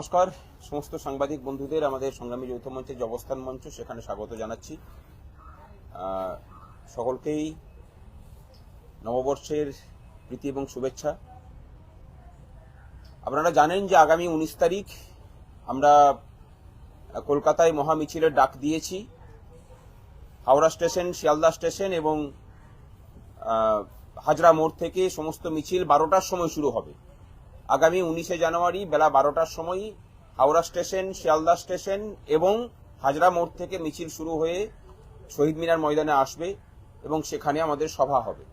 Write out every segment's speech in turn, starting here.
নমস্কার। সমস্ত সাংবাদিক বন্ধুদের, আমাদের সংগ্রামী যৌথ মঞ্চের যে অবস্থান মঞ্চ, সেখানে স্বাগত জানাচ্ছি। সকলকেই নববর্ষের প্রীতি এবং শুভেচ্ছা। আপনারা জানেন যে আগামী উনিশ তারিখ আমরা কলকাতায় মহা মিছিলের ডাক দিয়েছি। হাওড়া স্টেশন, শিয়ালদা স্টেশন এবং হাজরা মোড় থেকে সমস্ত মিছিল বারোটার সময় শুরু হবে। আগামী উনিশে জানুয়ারি বেলা বারোটার সময় হাওড়া স্টেশন, শিয়ালদা স্টেশন এবং হাজরা মোড় থেকে মিছিল শুরু হয়ে শহীদ মিনার ময়দানে আসবে এবং সেখানে আমাদের সভা হবে।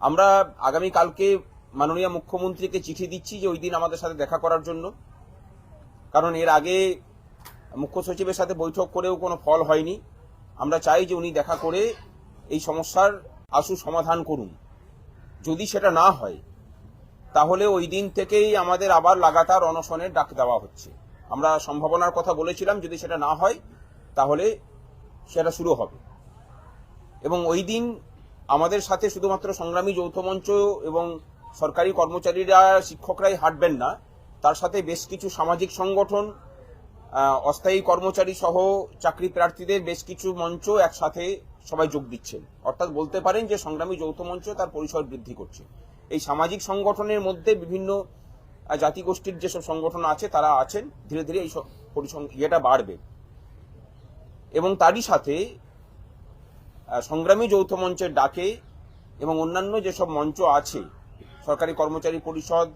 আমরা আগামী কালকে মাননীয় মুখ্যমন্ত্রীকে চিঠি দিচ্ছি যে ওই দিন আমাদের সাথে দেখা করার জন্য। কারণ এর আগে মুখ্য সচিবের সাথে বৈঠক করেও কোনো ফল হয়নি। আমরা চাই যে উনি দেখা করে এই সমস্যার আশু সমাধান করুন। যদি সেটা না হয় তাহলে ওই দিন থেকেই আমাদের আবার লাগাতার অনশনের ডাক দেওয়া হচ্ছে। আমরা সম্ভাবনার কথা বলেছিলাম, যদি সেটা না হয়, তাহলে সেটা শুরু হবে। এবং ওই দিন আমাদের সাথে শুধুমাত্র সংগ্রামী যৌথ মঞ্চ এবং সরকারি কর্মচারীরা, শিক্ষকরাই হাঁটবেন না। তার সাথে বেশ কিছু সামাজিক সংগঠন অস্থায়ী কর্মচারী সহ চাকরি প্রার্থীদের বেশ কিছু মঞ্চ একসাথে সবাই যোগ দিচ্ছেন। অর্থাৎ বলতে পারেন যে সংগ্রামী যৌথ মঞ্চ তার পরিসর বৃদ্ধি করছে। এই সামাজিক সংগঠনের মধ্যে বিভিন্ন জাতিগোষ্ঠীর যেসব সংগঠন আছে, তারা আছেন। ধীরে ধীরে এই ইয়েটা বাড়বে। এবং তারই সাথে সংগ্রামী যৌথ মঞ্চের ডাকে এবং অন্যান্য যেসব মঞ্চ আছে, সরকারি কর্মচারী পরিষদ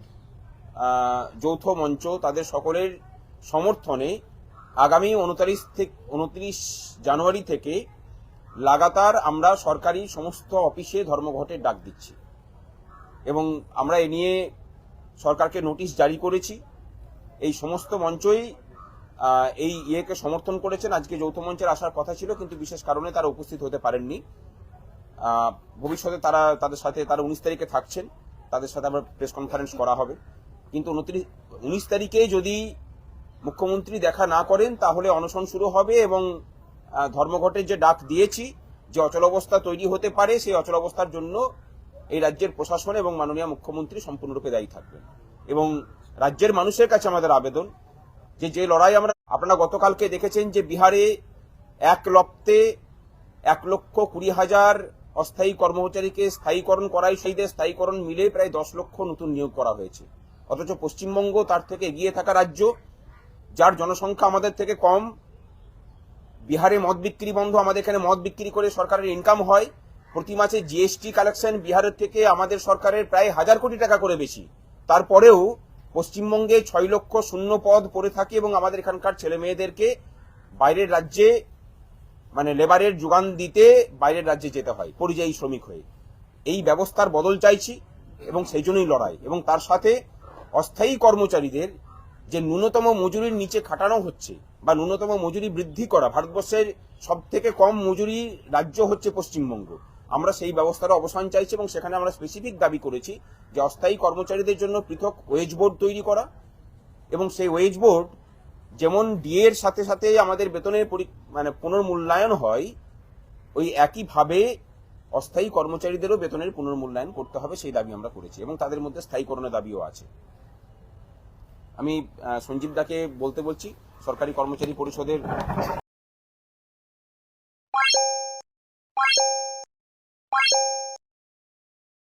যৌথ মঞ্চ, তাদের সকলের সমর্থনে আগামী উনতারিশ থেকে, উনত্রিশ জানুয়ারি থেকে লাগাতার আমরা সরকারি সমস্ত অফিসে ধর্মঘটের ডাক দিচ্ছি। এবং আমরা এ নিয়ে সরকারকে নোটিশ জারি করেছি। এই সমস্ত মঞ্চই এই ইয়েকে সমর্থন করেছেন। আজকে যৌথ মঞ্চের আসার কথা ছিল, কিন্তু বিশেষ কারণে তারা উপস্থিত হতে পারেননি। ভবিষ্যতে তারা তাদের সাথে, তারা উনিশ তারিখে থাকছেন। তাদের সাথে আবার প্রেস কনফারেন্স করা হবে। কিন্তু উনত্রিশ, উনিশ তারিখে যদি মুখ্যমন্ত্রী দেখা না করেন, তাহলে অনশন শুরু হবে এবং ধর্মঘটের যে ডাক দিয়েছি, যে অচলাবস্থা তৈরি হতে পারে, সেই অচলাবস্থার জন্য এই রাজ্যের প্রশাসন এবং মাননীয় মুখ্যমন্ত্রী সম্পূর্ণরূপে দায়ী থাকবেন। এবং রাজ্যের মানুষের কাছে আমাদের আবেদন যে যে লড়াই আমরা আপনারা গতকালকে দেখেছেন যে বিহারে এক লপ্তে এক লক্ষ কুড়ি হাজার অস্থায়ী কর্মচারীকে স্থায়ীকরণ করাই সেইদের স্থায়ীকরণ মিলে প্রায় দশ লক্ষ নতুন নিয়োগ করা হয়েছে। অথচ পশ্চিমবঙ্গ তার থেকে এগিয়ে থাকা রাজ্য, যার জনসংখ্যা আমাদের থেকে কম। বিহারে মদ বিক্রি বন্ধ, আমাদের এখানে মদ বিক্রি করে সরকারের ইনকাম হয়। প্রতি মাসে জিএসটি কালেকশন বিহারের থেকে আমাদের সরকারের প্রায় হাজার কোটি টাকা করে বেশি। তারপরেও পশ্চিমবঙ্গে ছয় লক্ষ শূন্য পদ পড়ে থাকে এবং আমাদের এখানকার ছেলে মেয়েদেরকে বাইরের রাজ্যে মানে লেবারের যোগান দিতে বাইরের রাজ্যে যেতে হয়, পরিযায়ী শ্রমিক হয়ে। এই ব্যবস্থার বদল চাইছি এবং সেই জন্যই লড়াই। এবং তার সাথে অস্থায়ী কর্মচারীদের যে ন্যূনতম মজুরির নিচে খাটানো হচ্ছে বা ন্যূনতম মজুরি বৃদ্ধি করা ভারতবর্ষের সব থেকে কম মজুরি রাজ্য হচ্ছে পশ্চিমবঙ্গ। আমরা সেই ব্যবস্থার অবসান চাইছি এবং সেখানে আমরা স্পেসিফিক দাবি করেছি যে অস্থায়ী কর্মচারীদের জন্য পৃথক ওয়েজ বোর্ড তৈরি করা এবং সেই ওয়েজ বোর্ড যেমন ডিএ এর সাথে সাথে আমাদের বেতনের মানে পুনর্মূল্যায়ন হয়, ওই একইভাবে অস্থায়ী কর্মচারীদেরও বেতনের পুনর্মূল্যায়ন করতে হবে সেই দাবি আমরা করেছি এবং তাদের মধ্যে স্থায়ীকরণের দাবিও আছে। আমি সঞ্জীব দাকে বলতে বলছি, সরকারি কর্মচারী পরিষদের